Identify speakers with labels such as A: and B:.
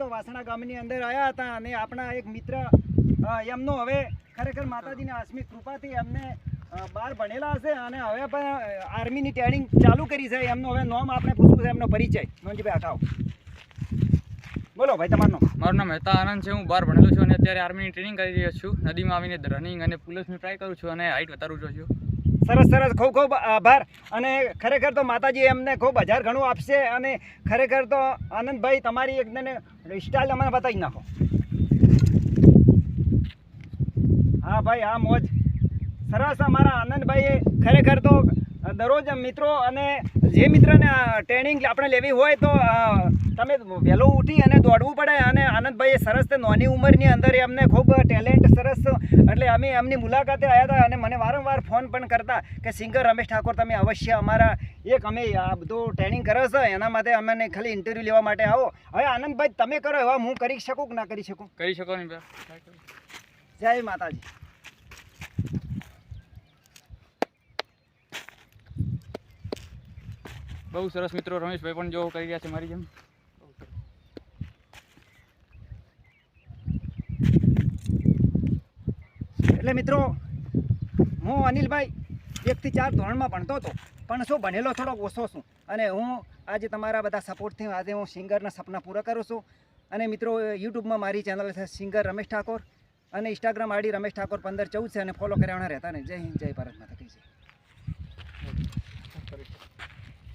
A: તો વાસણા ગામની અંદર આવ્યા હતા અને આપણા એક મિત્ર એમનો હવે ખરેખર માતાજીની આસ્મિક કૃપાથી એમને બહાર ભણેલા હશે અને હવે પણ આર્મીની ટ્રેનિંગ ચાલુ કરી છે. એમનો હવે નોમ આપણે પૂછવું છે, એમનો પરિચય. મોહનજીભાઈ હટાવો બોલો ભાઈ તમારનો
B: મારું નામ મહેતા આનંદ છે. હું બહાર ભણેલો છું અને અત્યારે આર્મીની ટ્રેનિંગ કરી રહ્યો છું. નદીમાં આવીને રનિંગ અને પુલસનું ટ્રાય કરું છું અને હાઇટ વધારું છું.
A: સરસ સરસ ખૂબ ખૂબ આભાર. અને ખરેખર તો માતાજી એમને ખૂબ હજાર ઘણું આપશે અને ખરેખર તો આનંદભાઈ તમારી એકદમ સ્ટાઇલ અમને બતાવી નાખો. હા ભાઈ, હા, મોજ. સરસ અમારા આનંદભાઈએ ખરેખર તો દરરોજ મિત્રો અને જે મિત્રને ટ્રેનિંગ આપણે લેવી હોય તો તમે વહેલું ઉઠી અને દોડવું પડે અને આનંદભાઈએ સરસ નાની ઉંમરની અંદર એમને ખૂબ ટેલેન્ટ સરસ એટલે અમે એમની મુલાકાતે આવ્યા હતા અને મને વારંવાર ફોન પણ કરતા કે સિંગર રમેશ ઠાકોર તમે અવશ્ય અમારા એક અમે આ બધું ટ્રેનિંગ કરો છો એના માટે અમને ખાલી ઇન્ટરવ્યૂ લેવા માટે આવો. હવે આનંદભાઈ તમે કરો એવા હું કરી શકું કે ના કરી શકું?
B: કરી શકો
A: જય માતાજી.
B: બહુ સરસ મિત્રો રમેશભાઈ પણ જો કરી રહ્યા છે મારી જેમ.
A: એટલે મિત્રો, હું અનિલભાઈ, એકથી ચાર ધોરણમાં ભણતો હતો, પણ શું ભણેલો થોડો ઓછો છું. અને હું આજે તમારા બધા સપોર્ટથી આજે હું સિંગરના સપના પૂરા કરું છું. અને મિત્રો, યુટ્યુબમાં મારી ચેનલ છે સિંગર રમેશ ઠાકોર અને ઇન્સ્ટાગ્રામ આઈડી રમેશ ઠાકોર પંદર ચૌદ છે અને ફોલો કર્યાવાના રહેતા ને જય હિન્દ, જય ભારત માતા કહી જય.